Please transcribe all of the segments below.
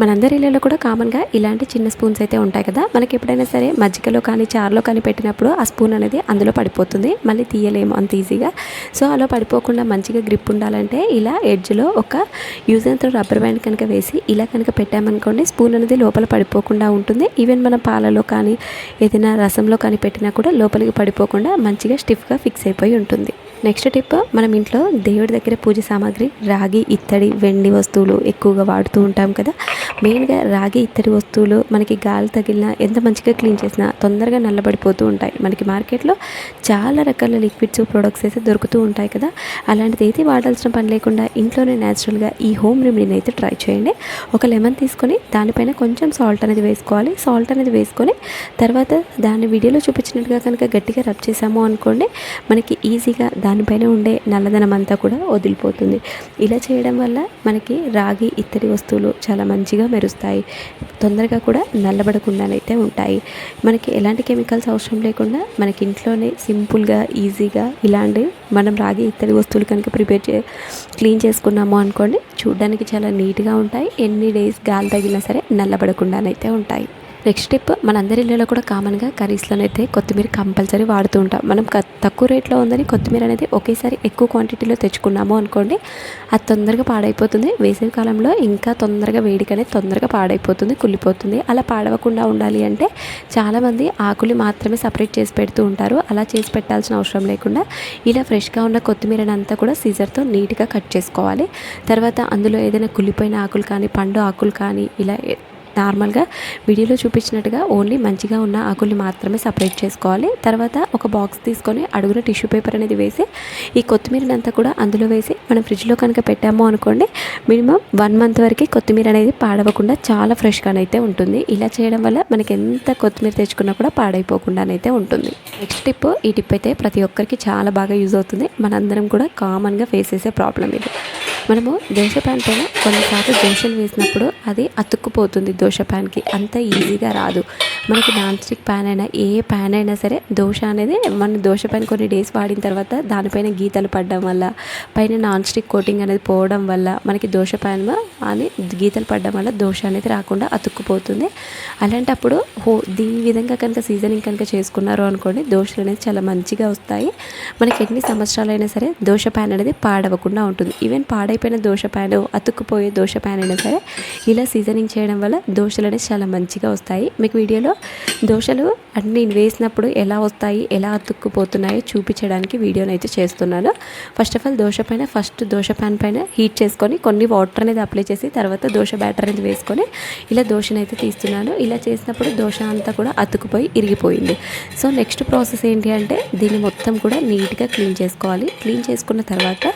మనందరి ఇళ్ళలో కూడా కామన్గా ఇలాంటి చిన్న స్పూన్స్ అయితే ఉంటాయి కదా. మనకి ఎప్పుడైనా సరే మజ్జిగలో కానీ చారులో కానీ పెట్టినప్పుడు ఆ స్పూన్ అనేది అందులో పడిపోతుంది. మళ్ళీ తీయలేము అంత ఈజీగా సో అలా పడిపోకుండా మంచిగా గ్రిప్ ఉండాలంటే ఇలా ఎడ్జ్లో ఒక use and throw rubber band కనుక వేసి ఇలా కనుక పెట్టామనుకోండి స్పూన్ అనేది లోపల పడిపోకుండా ఉంటుంది. ఈవెన్ మన పాలలో కానీ ఏదైనా రసంలో కానీ పెట్టినా కూడా లోపలికి పడిపోకుండా మంచిగా స్టిఫ్గా ఫిక్స్ అయిపోయి ఉంటుంది. నెక్స్ట్ టిప్ మనం ఇంట్లో దేవుడి దగ్గర పూజ సామాగ్రి రాగి ఇత్తడి వెండి వస్తువులు ఎక్కువగా వాడుతూ ఉంటాం కదా. మెయిన్గా రాగి ఇత్తడి వస్తువులు మనకి గాలి తగిలినా ఎంత మంచిగా క్లీన్ చేసినా తొందరగా నల్లబడిపోతూ ఉంటాయి. మనకి మార్కెట్లో చాలా రకాల లిక్విడ్స్ ప్రొడక్ట్స్ అయితే దొరుకుతూ ఉంటాయి కదా. అలాంటిది అయితే వాడాల్సిన పని లేకుండా ఇంట్లోనే న్యాచురల్గా ఈ హోమ్ రెమెడీని అయితే ట్రై చేయండి. ఒక లెమన్ తీసుకొని దానిపైన కొంచెం సాల్ట్ అనేది వేసుకోవాలి. సాల్ట్ అనేది వేసుకొని తర్వాత దాన్ని వీడియోలో చూపించినట్టుగా కనుక గట్టిగా రబ్ చేసాము అనుకోండి మనకి ఈజీగా దానిపైన ఉండే నల్లదనం అంతా కూడా వదిలిపోతుంది. ఇలా చేయడం వల్ల మనకి రాగి ఇత్తడి వస్తువులు చాలా మంచిగా మెరుస్తాయి. తొందరగా కూడా నల్లబడకుండానైతే ఉంటాయి. మనకి ఎలాంటి కెమికల్స్ అవసరం లేకుండా మనకి ఇంట్లోనే సింపుల్గా ఈజీగా ఇలాంటి మనం రాగి ఇత్తడి వస్తువులు కనుక ప్రిపేర్ చే క్లీన్ చేసుకున్నాము అనుకోండి చూడడానికి చాలా నీట్గా ఉంటాయి. ఎన్ని డేస్ గాలి తగిలినా సరే నల్లబడకుండానైతే ఉంటాయి. నెక్స్ట్ స్టెప్ మనందరి ఇళ్ళలో కూడా కామన్గా కర్రీస్లోనైతే కొత్తిమీర కంపల్సరీ వాడుతూ ఉంటాం. మనం తక్కువ రేట్లో ఉందని కొత్తిమీర అనేది ఒకేసారి ఎక్కువ క్వాంటిటీలో తెచ్చుకున్నాము అనుకోండి అది తొందరగా పాడైపోతుంది. వేసవి కాలంలో ఇంకా తొందరగా వేడికనే అనేది తొందరగా పాడైపోతుంది కుళ్ళిపోతుంది. అలా పాడవకుండా ఉండాలి అంటే చాలామంది ఆకులు మాత్రమే సపరేట్ చేసి పెడుతూ ఉంటారు. అలా చేసి పెట్టాల్సిన అవసరం లేకుండా ఇలా ఫ్రెష్గా ఉన్న కొత్తిమీరని అంతా కూడా సీజర్తో నీట్గా కట్ చేసుకోవాలి. తర్వాత అందులో ఏదైనా కుళ్ళిపోయిన ఆకులు కానీ పండు ఆకులు కానీ ఇలా నార్మల్గా వీడియోలో చూపించినట్టుగా ఓన్లీ మంచిగా ఉన్న ఆకుల్ని మాత్రమే సపరేట్ చేసుకోవాలి. తర్వాత ఒక బాక్స్ తీసుకొని అడుగున టిష్యూ పేపర్ అనేది వేసి ఈ కొత్తిమీరని అంతా కూడా అందులో వేసి మనం ఫ్రిడ్జ్లో కనుక పెట్టాము అనుకోండి మినిమం వన్ మంత్ వరకు కొత్తిమీర అనేది పాడవకుండా చాలా ఫ్రెష్గానైతే ఉంటుంది. ఇలా చేయడం వల్ల మనకి ఎంత కొత్తిమీర తెచ్చుకున్నా కూడా పాడైపోకుండానైతే ఉంటుంది. నెక్స్ట్ టిప్ ఈ టిప్ అయితే ప్రతి ఒక్కరికి చాలా బాగా యూజ్ అవుతుంది. మనందరం కూడా కామన్గా ఫేస్ చేసే ప్రాబ్లం ఇది. మనము దోశ ప్యాన్ పైన కొన్నిసార్లు దోశలు వేసినప్పుడు అది అతుక్కుపోతుంది దోశ ప్యాన్కి అంత ఈజీగా రాదు. మనకి నాన్ స్టిక్ ప్యాన్ అయినా ఏ ప్యాన్ అయినా సరే దోశ అనేది మన దోశ పైన కొన్ని డేస్ వాడిన తర్వాత దానిపైన గీతలు పడడం వల్ల పైన నాన్ స్టిక్ కోటింగ్ అనేది పోవడం వల్ల మనకి దోశ ప్యాన్ అని గీతలు పడడం వల్ల దోశ అనేది రాకుండా అతుక్కుపోతుంది. అలాంటప్పుడు హో దీని విధంగా కనుక సీజనింగ్ కనుక చేసుకున్నారు అనుకోండి దోశలు అనేది చాలా మంచిగా వస్తాయి. మనకి ఎన్ని సంవత్సరాలైనా సరే దోశ ప్యాన్ అనేది పాడవకుండా ఉంటుంది. ఈవెన్ పాడైపోయిన దోశ ప్యాన్ అతుక్కుపోయే దోశ ప్యాన్ అయినా సరే ఇలా సీజనింగ్ చేయడం వల్ల దోశలు అనేది చాలా మంచిగా వస్తాయి. మీకు వీడియోలో దోశలు అన్ని వేసినప్పుడు ఎలా వస్తాయి ఎలా అతుక్కుపోతున్నాయో చూపించడానికి వీడియోని అయితే చేస్తున్నాను. ఫస్ట్ ఆఫ్ ఆల్ దోశ పైన ఫస్ట్ దోశ ప్యాన్ పైన హీట్ చేసుకొని కొన్ని వాటర్ అనేది అప్లై చేసి తర్వాత దోశ బ్యాటర్ అనేది వేసుకొని ఇలా దోశను అయితే తీస్తున్నాను. ఇలా చేసినప్పుడు దోశ అంతా కూడా అతుకుపోయి ఇరిగిపోయింది. సో నెక్స్ట్ ప్రాసెస్ ఏంటి అంటే దీన్ని మొత్తం కూడా నీట్గా క్లీన్ చేసుకోవాలి. క్లీన్ చేసుకున్న తర్వాత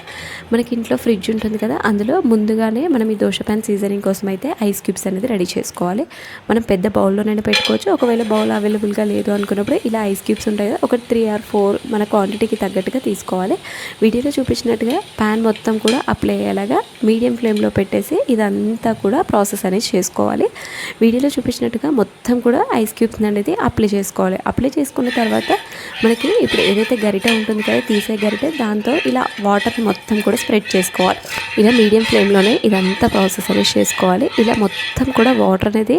మనకి ఇంట్లో ఫ్రిడ్జ్ ఉంటుంది కదా అందులో ముందుగానే మనం ఈ దోశ ప్యాన్ సీజనింగ్ కోసం అయితే ఐస్ క్యూబ్స్ అనేది రెడీ చేసుకోవాలి. మనం పెద్ద బౌల్లోనైనా పెట్టుకోవచ్చు ఒకవేళ బౌల్ అవైలబుల్గా లేదు అనుకున్నప్పుడు ఇలా ఐస్ క్యూబ్స్ ఉంటాయి కదా ఒక త్రీ ఆర్ ఫోర్ మన క్వాంటిటీకి తగ్గట్టుగా తీసుకోవాలి. వీడియోలో చూపించినట్టుగా ప్యాన్ మొత్తం కూడా అప్లై అయ్యేలాగా మీడియం ఫ్లేమ్లో పెట్టేసి ఇదంతా కూడా ప్రాసెస్ అనేది చేసుకోవాలి. వీడియోలో చూపించినట్టుగా మొత్తం కూడా ఐస్ క్యూబ్స్ అనేది అప్లై చేసుకోవాలి. అప్లై చేసుకున్న తర్వాత మనకి ఇప్పుడు ఏదైతే గరిటె ఉంటుంది కదా తీసే గరిటె దాంతో ఇలా వాటర్ మొత్తం కూడా స్ప్రెడ్ చేసుకోవాలి. ఇలా మీడియం ఫ్లేమ్లోనే ఇదంతా ప్రాసెస్ అనేది చేసుకోవాలి. ఇలా మొత్తం కూడా వాటర్ అనేది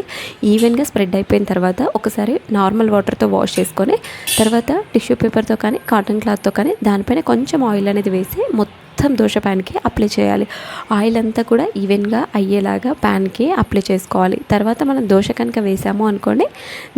ఈవెన్గా స్ప్రెడ్ అయిపోయిన తర్వాత ఒకసారి నార్మల్ వాటర్తో వాష్ చేసుకొని తర్వాత టిష్యూ పేపర్తో కానీ కాటన్ క్లాత్తో కానీ దానిపైన కొంచెం ఆయిల్ అనేది వేసి మొత్తం మొత్తం దోశ ప్యాన్కి అప్లై చేయాలి. ఆయిల్ అంతా కూడా ఈవెన్గా అయ్యేలాగా ప్యాన్కి అప్లై చేసుకోవాలి. తర్వాత మనం దోశ కనుక వేసాము అనుకోండి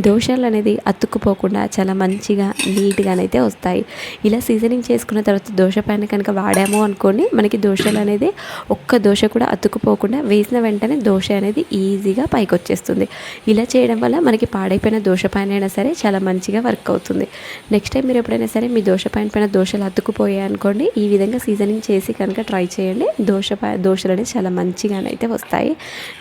దోశలు అనేది అతుక్కుపోకుండా చాలా మంచిగా నీట్గానైతే వస్తాయి. ఇలా సీజనింగ్ చేసుకున్న తర్వాత దోశ ప్యాన్ కనుక వాడాము అనుకోండి మనకి దోశలు అనేది ఒక్క దోశ కూడా అతుక్కుపోకుండా వేసిన వెంటనే దోశ అనేది ఈజీగా పైకి వచ్చేస్తుంది ఇలా చేయడం వల్ల మనకి పాడైపోయిన దోశ ప్యాన్ అయినా సరే చాలా మంచిగా వర్క్ అవుతుంది. నెక్స్ట్ టైం మీరు ఎప్పుడైనా సరే మీ దోశ ప్యాన్ పైన దోశలు అతుక్కుపోయాయి అనుకోండి ఈ విధంగా సీజనింగ్ చేసి కనుక ట్రై చేయండి. దోశ దోశలు అనేది చాలా మంచిగానైతే వస్తాయి.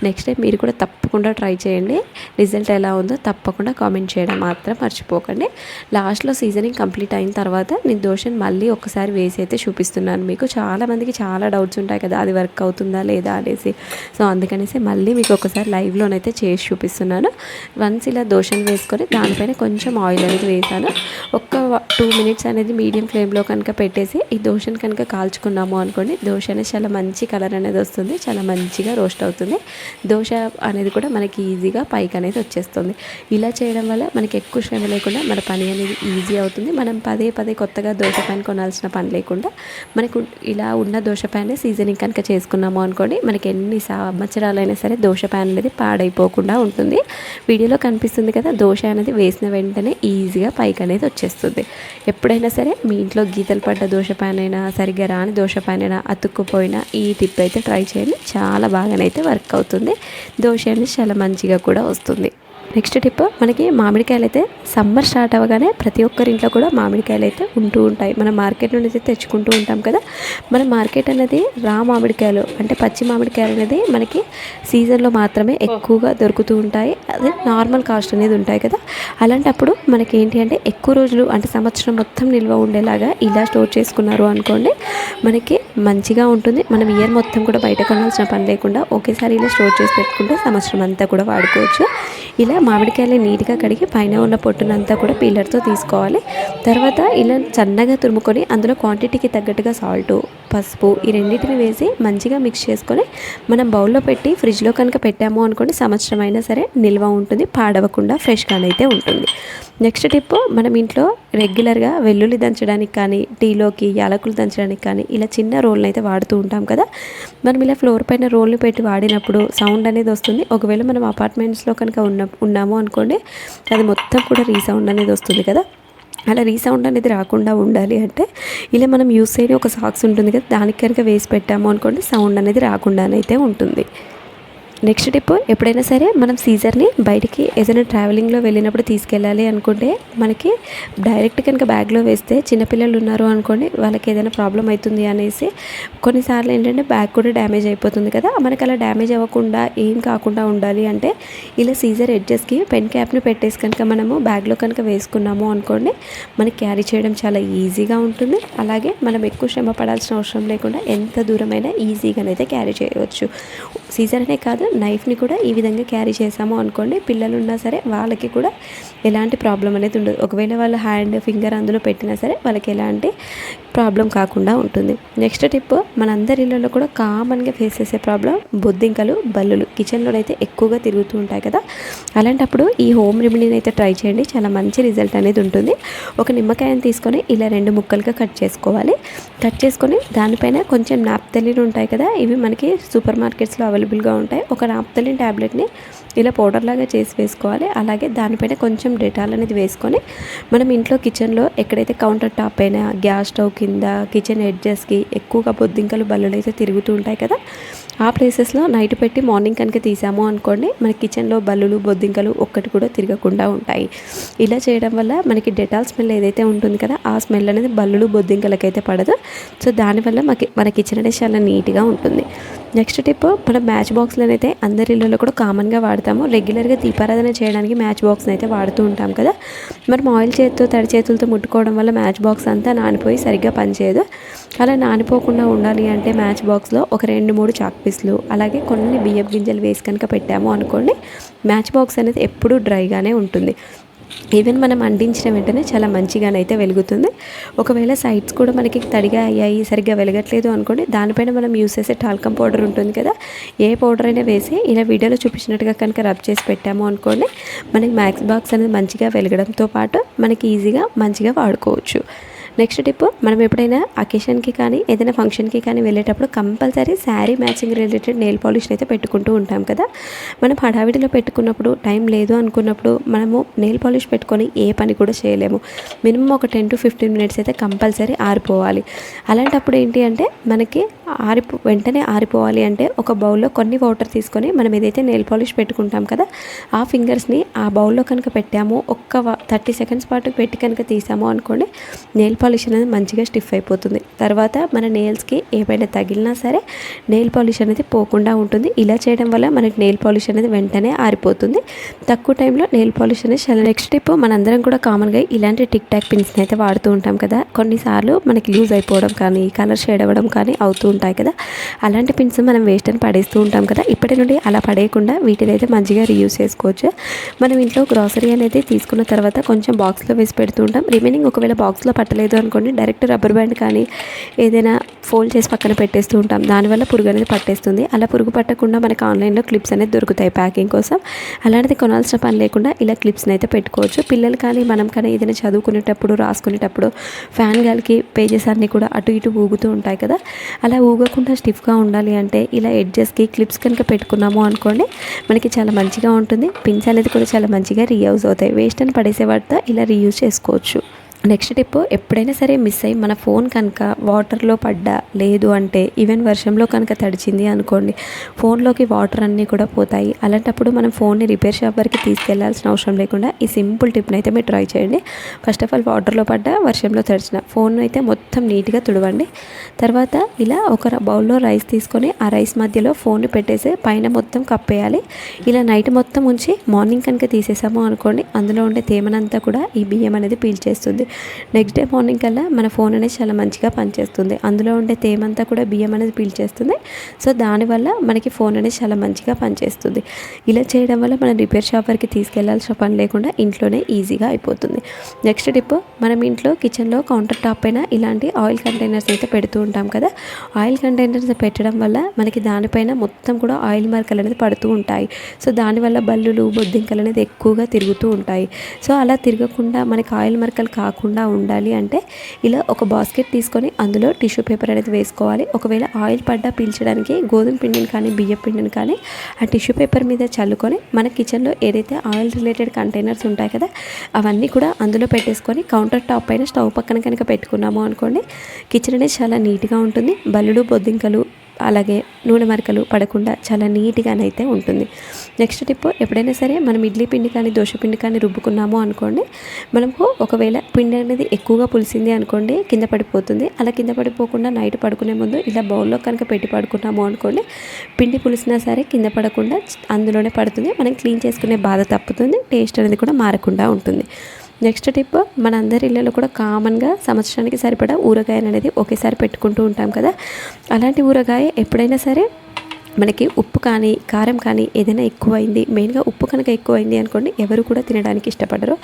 నెక్స్ట్ టైం మీరు కూడా తప్పకుండా ట్రై చేయండి. రిజల్ట్ ఎలా ఉందో తప్పకుండా కామెంట్ చేయడం మాత్రం మర్చిపోకండి. లాస్ట్లో సీజనింగ్ కంప్లీట్ అయిన తర్వాత నేను దోశని మళ్ళీ ఒకసారి వేసి అయితే చూపిస్తున్నాను మీకు. చాలామందికి చాలా డౌట్స్ ఉంటాయి కదా అది వర్క్ అవుతుందా లేదా అనేసి. సో అందుకనేసి మళ్ళీ మీకు ఒకసారి లైవ్లోనైతే చేసి చూపిస్తున్నాను. వన్స్ ఇలా దోశను వేసుకొని దానిపైన కొంచెం ఆయిల్ అనేది వేసాను. ఒక్క టూ మినిట్స్ అనేది మీడియం ఫ్లేమ్లో కనుక పెట్టేసి ఈ దోశను కనుక కాల్చుకున్నాము అనుకోండి. దోశ అనేది చాలా మంచి కలర్ అనేది వస్తుంది. చాలా మంచిగా రోస్ట్ అవుతుంది. దోశ అనేది కూడా మనకి ఈజీగా పైకి అనేది వచ్చేస్తుంది. ఇలా చేయడం వల్ల మనకి ఎక్కువ శ్రమ లేకుండా మన పని అనేది ఈజీ అవుతుంది. మనం పదే పదే కొత్తగా దోశ పైన కొనాల్సిన పని లేకుండా మనకు ఇలా ఉన్న దోశ పైన సీజనింగ్ కనుక చేసుకున్నాము అనుకోండి మనకి ఎన్ని సంవత్సరాలైనా సరే దోశ ప్యాన్ అనేది పాడైపోకుండా ఉంటుంది. వీడియోలో కనిపిస్తుంది కదా దోశ అనేది వేసిన వెంటనే ఈజీగా పైకి అనేది వచ్చేస్తుంది. ఎప్పుడైనా సరే మీ ఇంట్లో గీతలు పడ్డ దోశ ప్యాన్ అయినా సరిగ్గా రాని దోశ దోశ పైన అతుక్కుపోయిన ఈ టిప్ అయితే ట్రై చేయండి. చాలా బాగానైతే వర్క్ అవుతుంది. దోశ అనేది చాలా మంచిగా కూడా వస్తుంది. నెక్స్ట్ టిప్ మనకి మామిడికాయలు అయితే సమ్మర్ స్టార్ట్ అవ్వగానే ప్రతి ఒక్కరి ఇంట్లో కూడా మామిడికాయలు అయితే ఉంటూ ఉంటాయి. మనం మార్కెట్ నుండి అయితే తెచ్చుకుంటూ ఉంటాం కదా. మన మార్కెట్ అనేది రా మామిడికాయలు అంటే పచ్చి మామిడికాయలు అనేది మనకి సీజన్లో మాత్రమే ఎక్కువగా దొరుకుతూ ఉంటాయి. అదే నార్మల్ కాస్ట్ అనేది ఉంటాయి కదా. అలాంటప్పుడు మనకి ఏంటి అంటే ఎక్కువ రోజులు అంటే సంవత్సరం మొత్తం నిల్వ ఉండేలాగా ఇలా స్టోర్ చేసుకున్నారు అనుకోండి మనకి మంచిగా ఉంటుంది. మనం ఇయర్ మొత్తం కూడా బయట కొనాల్సిన పని లేకుండా ఒకేసారి ఇలా స్టోర్ చేసి పెట్టుకుంటే సంవత్సరం అంతా కూడా వాడుకోవచ్చు. ఇలా మామిడికాయలు నీట్గా కడిగి పైన ఉన్న పొట్టునంతా కూడా పీలర్తో తీసుకోవాలి. తర్వాత ఇలా సన్నగా తురుముకొని అందులో క్వాంటిటీకి తగ్గట్టుగా సాల్ట్ పసుపు ఈ రెండింటిని వేసి మంచిగా మిక్స్ చేసుకొని మనం బౌల్లో పెట్టి ఫ్రిడ్జ్లో కనుక పెట్టాము అనుకోండి సంవత్సరం అయినా సరే నిల్వ ఉంటుంది పాడవకుండా ఫ్రెష్గానైతే ఉంటుంది. నెక్స్ట్ టిప్ మనం ఇంట్లో రెగ్యులర్గా వెల్లుల్లి దంచడానికి కానీ టీలోకి యాలకులు దంచడానికి కానీ ఇలా చిన్న రోల్ని అయితే వాడుతూ ఉంటాం కదా. మనం ఇలా ఫ్లోర్ పైన రోల్ని పెట్టి వాడినప్పుడు సౌండ్ అనేది వస్తుంది. ఒకవేళ మనం అపార్ట్మెంట్స్లో కనుక ఉన్న ఉన్నాము అనుకోండి అది మొత్తం కూడా రీసౌండ్ అనేది వస్తుంది కదా. అలా రీసౌండ్ అనేది రాకుండా ఉండాలి అంటే ఇలా మనం యూస్ చేయని ఒక సాక్స్ ఉంటుంది కదా దానికి కనుక వేసి పెట్టాము అనుకోండి సౌండ్ అనేది రాకుండానైతే ఉంటుంది. నెక్స్ట్ టిప్ ఎప్పుడైనా సరే మనం సీజర్ని బయటికి ఏదైనా ట్రావెలింగ్లో వెళ్ళినప్పుడు తీసుకెళ్ళాలి అనుకుంటే మనకి డైరెక్ట్ కనుక బ్యాగ్లో వేస్తే చిన్నపిల్లలు ఉన్నారు అనుకోండి వాళ్ళకి ఏదైనా ప్రాబ్లం అవుతుంది అనేసి కొన్నిసార్లు ఏంటంటే బ్యాగ్ కూడా డ్యామేజ్ అయిపోతుంది కదా మనకి అలా డ్యామేజ్ అవ్వకుండా ఏం కాకుండా ఉండాలి అంటే ఇలా సీజర్ ఎడ్జెస్కి పెన్ క్యాప్ని పెట్టేసి కనుక మనము బ్యాగ్లో కనుక వేసుకున్నాము అనుకోండి మనకి క్యారీ చేయడం చాలా ఈజీగా ఉంటుంది. అలాగే మనం ఎక్కువ శ్రమ పడాల్సిన అవసరం లేకుండా ఎంత దూరమైనా ఈజీగానైతే క్యారీ చేయవచ్చు. సీజర్ అనే కాదు నైఫ్ని కూడా ఈ విధంగా క్యారీ చేసాము అనుకోండి పిల్లలు ఉన్నా సరే వాళ్ళకి కూడా ఎలాంటి ప్రాబ్లం అనేది ఉండదు. ఒకవేళ వాళ్ళ హ్యాండ్ ఫింగర్ అందులో పెట్టినా సరే వాళ్ళకి ఎలాంటి ప్రాబ్లం కాకుండా ఉంటుంది. నెక్స్ట్ టిప్ మనందరి ఇళ్ళలో కూడా కామన్గా ఫేస్ చేసే ప్రాబ్లం బొద్దింకలు బల్లులు. కిచెన్లో అయితే ఎక్కువగా తిరుగుతూ ఉంటాయి కదా. అలాంటప్పుడు ఈ హోమ్ రెమెడీని అయితే ట్రై చేయండి. చాలా మంచి రిజల్ట్ అనేది ఉంటుంది. ఒక నిమ్మకాయని తీసుకొని ఇలా రెండు ముక్కలుగా కట్ చేసుకోవాలి. కట్ చేసుకొని దానిపైన కొంచెం నాప్తలిన్ ఉంటాయి కదా. ఇవి మనకి సూపర్ మార్కెట్స్లో అవైలబుల్గా ఉంటాయి. ఒక నాప్తలిన్ ట్యాబ్లెట్ని ఇలా పౌడర్ లాగా చేసి వేసుకోవాలి. అలాగే దానిపైన కొంచెం డెటాల్ అనేది వేసుకొని మనం ఇంట్లో కిచెన్లో ఎక్కడైతే కౌంటర్ టాప్ అయినా గ్యాస్ స్టవ్ కింద కిచెన్ ఎడ్జెస్కి ఎక్కువగా బొద్దింకలు బల్లులు అయితే తిరుగుతూ ఉంటాయి కదా ఆ ప్లేసెస్లో నైట్ పెట్టి మార్నింగ్ కనుక తీసాము అనుకోండి మన కిచెన్లో బల్లులు బొద్దింకలు ఒక్కటి కూడా తిరగకుండా ఉంటాయి. ఇలా చేయడం వల్ల మనకి డెటాల్ స్మెల్ ఏదైతే ఉంటుంది కదా ఆ స్మెల్ అనేది బల్లులు బొద్దింకలకైతే పడదు. సో దానివల్ల మనకి మన కిచెన్ అనేది చాలా నీట్గా ఉంటుంది. నెక్స్ట్ టిప్ మనం మ్యాచ్ బాక్స్లను అయితే అందరి ఇళ్ళలో కూడా కామన్గా వాడతాము. రెగ్యులర్గా దీపారాధన చేయడానికి మ్యాచ్ బాక్స్ని అయితే వాడుతూ ఉంటాం కదా. మనం ఆయిల్ చేతితో తడి చేతులతో ముట్టుకోవడం వల్ల మ్యాచ్ బాక్స్ అంతా నానిపోయి సరిగ్గా పనిచేయదు. అలా నానిపోకుండా ఉండాలి అంటే మ్యాచ్ బాక్స్లో ఒక రెండు మూడు చాక్ పీస్లు అలాగే కొన్ని బియ్యం గింజలు వేసి కనుక పెట్టాము అనుకోండి మ్యాచ్ బాక్స్ అనేది ఎప్పుడూ డ్రైగానే ఉంటుంది. ఈవెన్ మనం అంటించిన వెంటనే చాలా మంచిగానైతే వెలుగుతుంది. ఒకవేళ సైడ్స్ కూడా మనకి తడిగా అయ్యాయి సరిగ్గా వెలగట్లేదు అనుకోండి దానిపైన మనం యూస్ చేసే టాల్కమ్ పౌడర్ ఉంటుంది కదా ఏ పౌడర్ అయినా వేసి ఇలా వీడియోలో చూపించినట్టుగా కనుక రబ్ చేసి పెట్టాము అనుకోండి మనకి మ్యాక్స్ బాక్స్ అనేది మంచిగా వెలగడంతో పాటు మనకి ఈజీగా మంచిగా వాడుకోవచ్చు. నెక్స్ట్ టిప్ మనం ఎప్పుడైనా అకేషన్కి కానీ ఏదైనా ఫంక్షన్కి కానీ వెళ్ళేటప్పుడు compulsory sari matching related nail పాలిష్ని అయితే పెట్టుకుంటూ ఉంటాం కదా. మనం హడావిడిలో పెట్టుకున్నప్పుడు టైం లేదు అనుకున్నప్పుడు మనము నెయిల్ పాలిష్ పెట్టుకొని ఏ పని కూడా చేయలేము. మినిమం ఒక టెన్ టు ఫిఫ్టీన్ మినిట్స్ అయితే కంపల్సరీ ఆరిపోవాలి. అలాంటప్పుడు ఏంటి అంటే మనకి ఆరిపో వెంటనే ఆరిపోవాలి అంటే ఒక బౌల్లో కొన్ని వాటర్ తీసుకొని మనం ఏదైతే నెయిల్ పాలిష్ పెట్టుకుంటాం కదా ఆ ఫింగర్స్ని ఆ బౌల్లో కనుక పెట్టాము ఒక్క థర్టీ సెకండ్స్ పాటు పెట్టి కనుక తీసాము అనుకోండి నెయిల్ పాలిష్ అనేది మంచిగా స్టిఫ్ అయిపోతుంది. తర్వాత మన నెయిల్స్కి ఏమైనా తగిలినా సరే నెయిల్ పాలిష్ అనేది పోకుండా ఉంటుంది. ఇలా చేయడం వల్ల మనకి నెయిల్ పాలిష్ అనేది వెంటనే ఆరిపోతుంది. తక్కువ టైంలో నెయిల్ పాలిష్ అనేది చాలా నెక్స్ట్ టిప్ మనందరం కూడా కామన్గా ఇలాంటి టిక్ టాక్ పిన్స్ని అయితే వాడుతూ ఉంటాం కదా. కొన్నిసార్లు మనకి లూజ్ అయిపోవడం కానీ కలర్ షేడ్ అవ్వడం కానీ అవుతూ ఉంటాయి కదా. అలాంటి పిన్స్ మనం వేస్ట్ అని పడేస్తూ ఉంటాం కదా. ఇప్పటి నుండి అలా పడేయకుండా వీటిని అయితే మంచిగా రీయూస్ చేసుకోవచ్చు. మనం ఇంట్లో గ్రాసరీ అనేది తీసుకున్న తర్వాత కొంచెం బాక్స్లో వేసి పెడుతూ ఉంటాం. రిమైనింగ్ ఒకవేళ బాక్స్లో పట్టలేదు అనుకోండి డైరెక్ట్ రబ్బర్ బ్యాండ్ కానీ ఏదైనా ఫోల్డ్ చేసి పక్కన పెట్టేస్తూ ఉంటాం. దానివల్ల పురుగు అనేది పట్టేస్తుంది. అలా పురుగు పట్టకుండా మనకి ఆన్లైన్లో క్లిప్స్ అనేది దొరుకుతాయి ప్యాకింగ్ కోసం. అలాంటిది కొనాల్సిన పని లేకుండా ఇలా క్లిప్స్ని అయితే పెట్టుకోవచ్చు. పిల్లలు కానీ మనం కానీ ఏదైనా చదువుకునేటప్పుడు రాసుకునేటప్పుడు ఫ్యాన్ గాలికి పేజెస్ అన్నీ కూడా అటు ఇటు ఊగుతూ ఉంటాయి కదా. అలా ఊగకుండా స్టిఫ్గా ఉండాలి అంటే ఇలా ఎడ్జెస్కి క్లిప్స్ కనుక పెట్టుకున్నాము అనుకోండి మనకి చాలా మంచిగా ఉంటుంది. పిన్స్ అనేది కూడా చాలా మంచిగా రీయూజ్ అవుతాయి. వేస్ట్ అని పడేసే వాటితో ఇలా రీయూజ్ చేసుకోవచ్చు. నెక్స్ట్ టిప్ ఎప్పుడైనా సరే మిస్ అయ్యి మన ఫోన్ కనుక వాటర్లో పడ్డా లేదు అంటే ఈవెన్ వర్షంలో కనుక తడిచింది అనుకోండి ఫోన్లోకి వాటర్ అన్నీ కూడా పోతాయి. అలాంటప్పుడు మనం ఫోన్ని రిపేర్ షాప్ వరకు తీసుకెళ్ళాల్సిన అవసరం లేకుండా ఈ సింపుల్ టిప్ని అయితే మీరు ట్రై చేయండి. ఫస్ట్ ఆఫ్ ఆల్ వాటర్లో పడ్డా వర్షంలో తడిచిన ఫోన్ అయితే మొత్తం నీట్గా తుడవండి. తర్వాత ఇలా ఒక బౌల్లో రైస్ తీసుకొని ఆ రైస్ మధ్యలో ఫోన్ పెట్టేసి పైన మొత్తం కప్పేయాలి. ఇలా నైట్ మొత్తం ఉంచి మార్నింగ్ కనుక తీసేసాము అనుకోండి అందులో ఉండే తేమనంతా కూడా ఈ బియ్యం అనేది పీల్చేస్తుంది. నెక్స్ట్ డే మార్నింగ్ కల్లా మన ఫోన్ అనేది చాలా మంచిగా పనిచేస్తుంది. అందులో ఉండే తేమంతా కూడా బియ్యం అనేది పీల్చేస్తుంది సో దానివల్ల మనకి ఫోన్ అనేది చాలా మంచిగా పనిచేస్తుంది. ఇలా చేయడం వల్ల మనం రిపేర్ షాప్ వరకు తీసుకెళ్ళాల్సిన పని లేకుండా ఇంట్లోనే ఈజీగా అయిపోతుంది. నెక్స్ట్ టిప్ మనం ఇంట్లో కిచెన్లో కౌంటర్ టాప్ పైన ఇలాంటి ఆయిల్ కంటైనర్స్ అయితే పెడుతూ ఉంటాం కదా. ఆయిల్ కంటైనర్స్ పెట్టడం వల్ల మనకి దానిపైన మొత్తం కూడా ఆయిల్ మార్కలు అనేది పడుతూ ఉంటాయి. సో దానివల్ల బల్లులు బొద్దింకలు అనేది ఎక్కువగా తిరుగుతూ ఉంటాయి. సో అలా తిరగకుండా మనకి ఆయిల్ మరకలు కాకుండా ఉండాలి అంటే ఇలా ఒక బాస్కెట్ తీసుకొని అందులో టిష్యూ పేపర్ అనేది వేసుకోవాలి. ఒకవేళ ఆయిల్ పడ్డా పీల్చడానికి గోధుమ పిండిని కానీ బియ్యం పిండిని కానీ ఆ టిష్యూ పేపర్ మీద చల్లుకొని మన కిచెన్లో ఏదైతే ఆయిల్ రిలేటెడ్ కంటైనర్స్ ఉంటాయి కదా అవన్నీ కూడా అందులో పెట్టేసుకొని కౌంటర్ టాప్ పైన స్టవ్ పక్కన కనుక పెట్టుకున్నాము అనుకోండి కిచెన్ అనేది చాలా నీట్గా ఉంటుంది. బల్లుడు బొద్దింకలు అలాగే నూనె మరకలు పడకుండా చాలా నీట్గానైతే ఉంటుంది. నెక్స్ట్ టిప్ ఎప్పుడైనా సరే మనం ఇడ్లీ పిండి కానీ దోశ పిండి కానీ రుబ్బుకున్నాము అనుకోండి మనకు ఒకవేళ పిండి అనేది ఎక్కువగా పులిసింది అనుకోండి కింద పడిపోతుంది. అలా కింద పడిపోకుండా నైట్ పడుకునే ముందు ఇలా బౌల్లో కనుక పెట్టి పడుకున్నాము అనుకోండి పిండి పులిసినా సరే కింద పడకుండా అందులోనే పడుతుంది. మనం క్లీన్ చేసుకునే బాధ తప్పుతుంది టేస్ట్ అనేది కూడా మారకుండా ఉంటుంది. నెక్స్ట్ టిప్ మన అందరి ఇళ్ళలో కూడా కామన్గా సంవత్సరానికి సరిపడా ఊరగాయలు అనేది ఒకేసారి పెట్టుకుంటూ ఉంటాం కదా. అలాంటి ఊరగాయ ఎప్పుడైనా సరే మనకి ఉప్పు కానీ కారం కానీ ఏదైనా ఎక్కువైంది మెయిన్గా ఉప్పు కనుక ఎక్కువైంది అనుకోండి ఎవరు కూడా తినడానికి ఇష్టపడరు.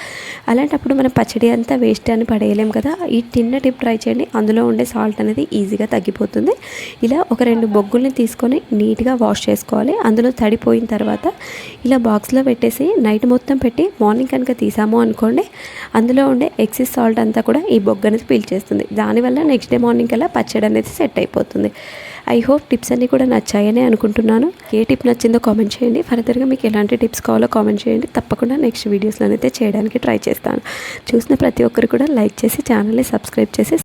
అలాంటప్పుడు మనం పచ్చడి అంతా వేస్ట్ అని పడేయలేం కదా ఈ తిన్న టిప్ ట్రై చేయండి. అందులో ఉండే సాల్ట్ అనేది ఈజీగా తగ్గిపోతుంది. ఇలా ఒక రెండు బొగ్గుల్ని తీసుకొని నీట్గా వాష్ చేసుకోవాలి. అందులో తడిపోయిన తర్వాత ఇలా బాక్స్లో పెట్టేసి నైట్ మొత్తం పెట్టి మార్నింగ్ కనుక తీసాము అనుకోండి అందులో ఉండే ఎక్సెస్ సాల్ట్ అంతా కూడా ఈ బొగ్గు అనేది పీల్చేస్తుంది. దానివల్ల నెక్స్ట్ డే మార్నింగ్ కల్లా పచ్చడి అనేది సెట్ అయిపోతుంది. ఐ హోప్ టిప్స్ అన్నీ కూడా నచ్చాయని అనుకుంటున్నాను. ఏ టిప్ నచ్చిందో కామెంట్ చేయండి. ఫర్దర్గా మీకు ఎలాంటి టిప్స్ కావాలో కామెంట్ చేయండి. తప్పకుండా నెక్స్ట్ వీడియోస్లో అయితే చేయడానికి ట్రై చేస్తాను. చూసిన ప్రతి ఒక్కరు కూడా లైక్ చేసి ఛానల్ని సబ్స్క్రైబ్ చేసి